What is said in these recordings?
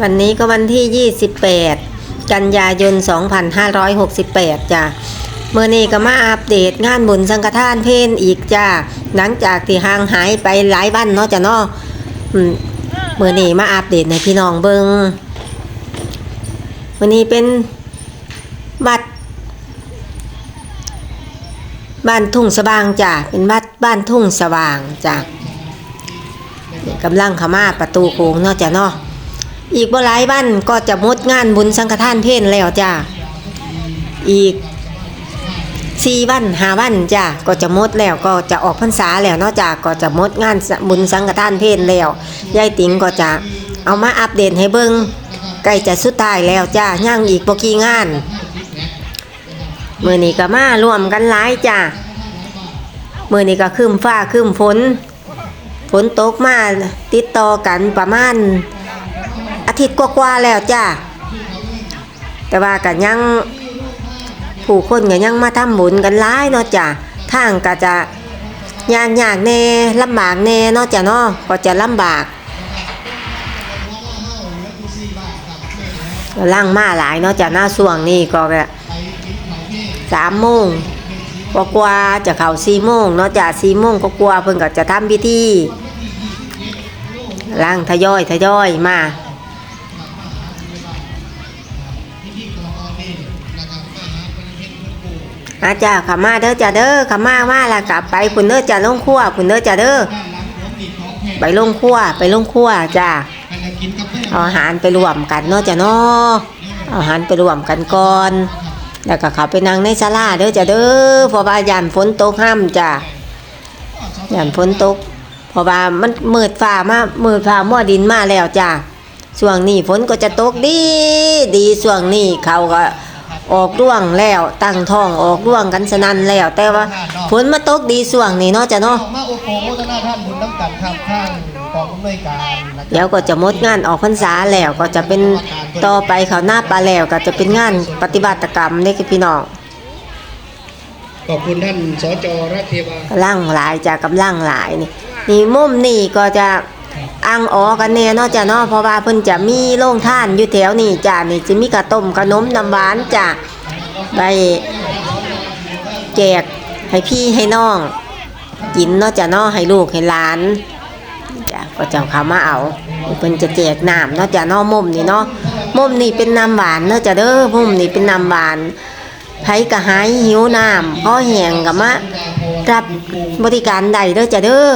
วันนี้ก็วันที่ 28 กันยายน 2568 จ้ะเมื่อนี้ก็มาอัปเดตงานบุญสังฆทานเพนอีกจ้าหลังจากที่ห่างหายไปหลายวันเนาะจ้ะเนาะเมื่อนี้มาอัปเดตในพี่น้องเบิงวันนี้เป็นบัตรบ้านทุ่งสว่างจ้ะเป็นบ้านบ้านทุ่งสว่างจ้ะกำลังข้ามาประตูโค้งเนาะจ้ะเนาะ อีกบ่หลายวันก็จะมดงานบุญสังฆทานเพลแล้วจ้ะอีกสี่วันห้าวันจ้ะก็จะมดแล้วก็จะออกพรรษาแล้วนาะจ้ะก็จะมดงานบุญสังฆทานเพลแล้วยายติ๋งก็จะเอามาอัปเดตให้เบิ่งใกล้จะสุดท้ายแล้วจ้ะย่างอีกบ่กี่งานมื่อนี้ก็มารวมกันหลายจ้ะมื่อนี้ก็คืมฟ้าคืมฝนฝนตกมาติดต่อกันประมาณ อาทิตย์กว่าๆแล้วจ้ะแต่ว่าก็ยังผู้คนก็ยังมาทำบุญกันหลายเนาะจ้ะทางก็จะยากยากแน่ลำบากแน่เนาะจ้ะเนาะก็จะลำบากล่างมาหลายเนาะจ้ะหน้าส่วงนี้ก็สามโมงกว่ากว่าจะเข้าสี่โมงเนาะจาสี่โมงก็กว่าเพิ่นก็จะทำพิธีล่างทยอยทยอยมา อาจ้าขามาเด้อจ้าเด้อขามามาละกลับไปคุณเด้อจ้าลงครัวคุณเด้อจ้าเด้อไปลงครัวไปลงครัวจ้าเอาอาหารไปรวมกันเนาะจ้าเนาะเอาอาหารไปรวมกันก่อนแล้วก็เขาไปนั่งในศาลาเด้อจ้ะเด้อพราะว่าย่านฝนตกห้ามจ้ะย่านฝนตกพราะว่ามันมืดฟ้ามามืดฟ้ามัวดินมาแล้วจ้ะช่วงนี้ฝนก็จะตกดี ดีช่วงนี้เขาก็ ออกร่วงแล้วตั้งท้องออกร่วงกันสนันแล้ว แต่ว่าฝนมาตกดีช่วงนี้เนาะจ้ะเนาะมาโอโปโมทนาท่านบุญน้ำกันครับข้างกองอำนวยการนะครับเดี๋ยวก็จะหมดงานออกพรรษาแล้วก็จะเป็นต่อไปเขาหน้าปลาแล้วก็จะเป็นงานปฏิบัติกรรมนี่คือพี่น้องขอบคุณท่านสจรัตเทวากำลังหลายจะกำลังหลายนี่นี่มุมนี่ก็จะ อังออกันแน่เนาะจ้ะเนาะเพราะว่าเพิ่นจะมีโรงท่านอยู่แถวนี่จ้ะนี่จะมีกระต้มขนมน้ำหวานจ้ะได้แจกให้พี่ให้น้องกินเนาะจ้ะเนาะให้ลูกให้หลานจ้ะก็จะเขามาเอาเพิ่นจะแจกน้ำเนาะจ้ะเนาะมุมนี่เนาะมุมนี่เป็นน้ำหวานเนาะจ้ะเด้อมุมนี่เป็นน้ำหวานไผกระหายหิวน้ำพ่อแหงกับมารับบริการใดเด้อจ้ะเด้อ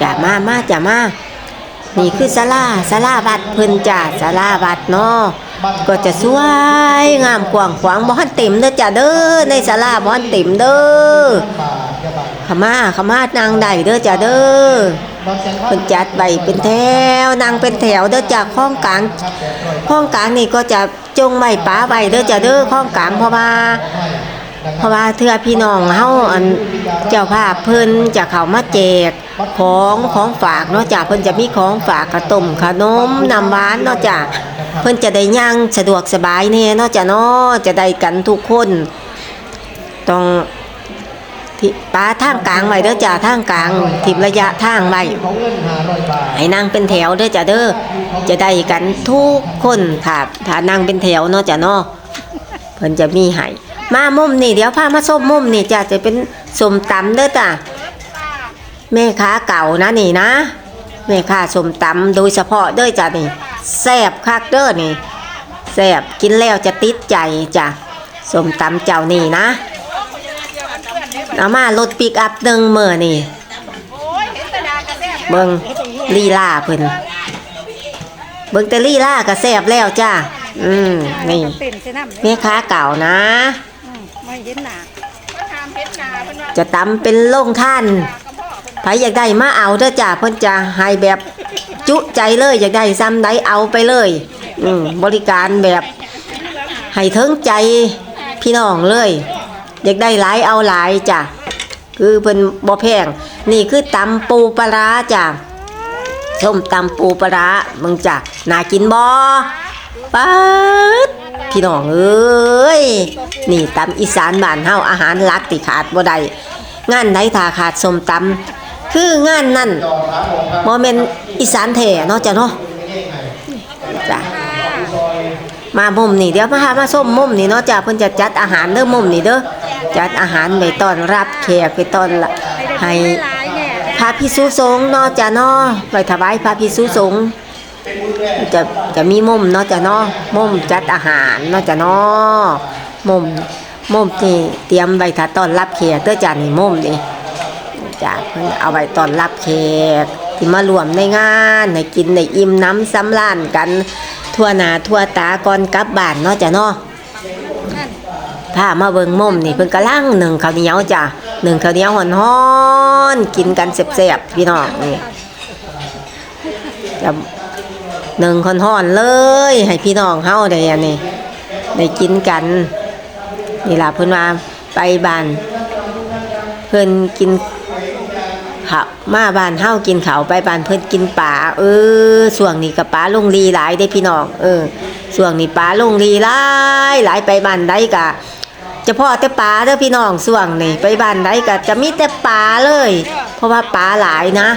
จ้ะมามาจ้ะมานี่คือศาลาศาลาวัดเพิ่นจ้ะศาลาวัดเนาะก็จะสวยงามกว้างขวางบ่ทันเต็มเด้อจ้ะเด้อในศาลาบ่ทันเต็มเด้อป่าเยาบาขมาขมานางใดเด้อจ้ะเด้อดอนจันทร์เพิ่นจัดไว้เป็นแถวนางเป็นแถวเด้อจ้ะข้องกลางครับแปดร้อยข้องกลางนี่ก็จะจงไว้ป้าไว้เด้อจ้ะเด้อข้องกลางเพราะว่านะค เพราะว่าเทือพี่น้องเฮาอันเจ้าภาพเพิ่นจะเข้ามาแจกของของฝากเนาะจ้ะเพิ่นจะมีของฝากกระต้มขนมน้ำหวานเนาะจ้ะเพิ่นจะได้ย่างสะดวกสบายแน่เนาะจ้ะเนาะจะได้กันทุกคนต้องที่ป้าทางกลางไว้เด้อจ้ะทางกลางทิมระยะทางไว้ให้นั่งเป็นแถวเด้อจ้ะเด้อจะได้กันทุกคนถ้าถ้านั่งเป็นแถวเนาะจ้ะเนาะเพิ่นจะมีให้ มามุมนี่เดี๋ยวพามาส้มมุมนี่จ้ะจะเป็นสมตำเด้อจ้ะแม่ค้าเก่านะนี่นะแม่ค้าสมตำโดยเฉพาะเด้อจ้ะนี่แซ่บคักเด้อนี่แซ่บกินแล้วจะติดใจจ้ะสมตำเจ้านี่นะเอามารถปิกอัพหนึ่งเมื่อนี่เบิงลีลาเพิ่นเบิ่งแต่ลีลาก็แซบแล้วจ้า อืม นี่แม่ค้าเก่านะ อืมไม่เห็นหน้าจะตำเป็นโล่งท่านไผอยากได้มาเอาเด้อจ้าเพิ่นจะให้แบบจุใจเลยอยากได้ซ้ำใดเอาไปเลย อืมบริการแบบให้ถึงใจพี่น้องเลย อยากได้หลายเอาหลายจ้ะคือเพิ่นบ่แพงนี่คือตำปูปลาร้าจ้ะส้มตำปูปลาร้ามึงจ้ะน่ากินบ่ป๊าด พี่น้องเอ้ยนี่ตำอีสานบ้านเฮาอาหารหลักที่ขาดบ่ได้งานไหนถ้าขาดส้มตำคืองานนั่นโมเมนอีสานแท้เนาะจ้ะเนาะจ้ะมามุมนี่เดี๋ยวมาหามาส้มมุมนี่เนาะจ้ะเพิ่นจะจัดอาหารเด้อมุมนี่เด้อจัดอาหารไปต้อนรับแขกไปต้อนละให้พระพิสุสงฆ์เนาะจ้ะเนาะไปถวายพระพิสุสงฆ์ จะจะมีมุมเนาะจ้ะเนาะมุมจัดอาหารเนาะจ้ะเนาะมุมมุมที่เตรียมไว้ถ้าต้อนรับแขกเด้อจ้ะนี่มุมนี่จ้ะเพิ่นเอาไว้ต้อนรับแขกที่มารวมในงานให้กินในอิ่มน้ำสำราญกันทั่วหน้าทั่วตาก่อนกลับบ้านเนาะจ้ะเนาะนั่นพามาเบิ่งมุมนี่เพิ่นกำลังหนึ่งข้าวเหนียวจ้ะหนึ่งข้าวเหนียวฮ้อนกินกันแซ่บๆพี่น้องนี่จะ หนึ่งฮ้อนเลย ให้พี่น้องเฮาได้อันนี้ได้กินกัน นี่ล่ะเพิ่นว่าไปบ้านเพิ่นกินข้าวมาบ้านเฮากินข้าวไปบ้านเพิ่นกินปลาเออช่วงนี้ก็ปลาลงลีหลายเด้พี่น้องเออช่วงนี้ปลาลงลีหลายหลายไปบ้านใดก็เฉพาะแต่ปลาเด้อพี่น้องช่วงนี้ไปบ้านใดก็จะมีแต่ปลาเลย เพราะว่าปลาหลายนะ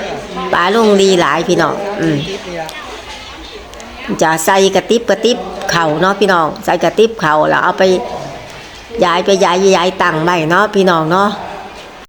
ปลาลงลีหลายพี่น้องอืม จะใส่กระติบกระติบเข่าเนาะพี่น้อง ใส่กระติบเข่าแล้วเอาไปย้ายไปย้ายย้ายตังใหม่เนาะพี่น้องเนาะ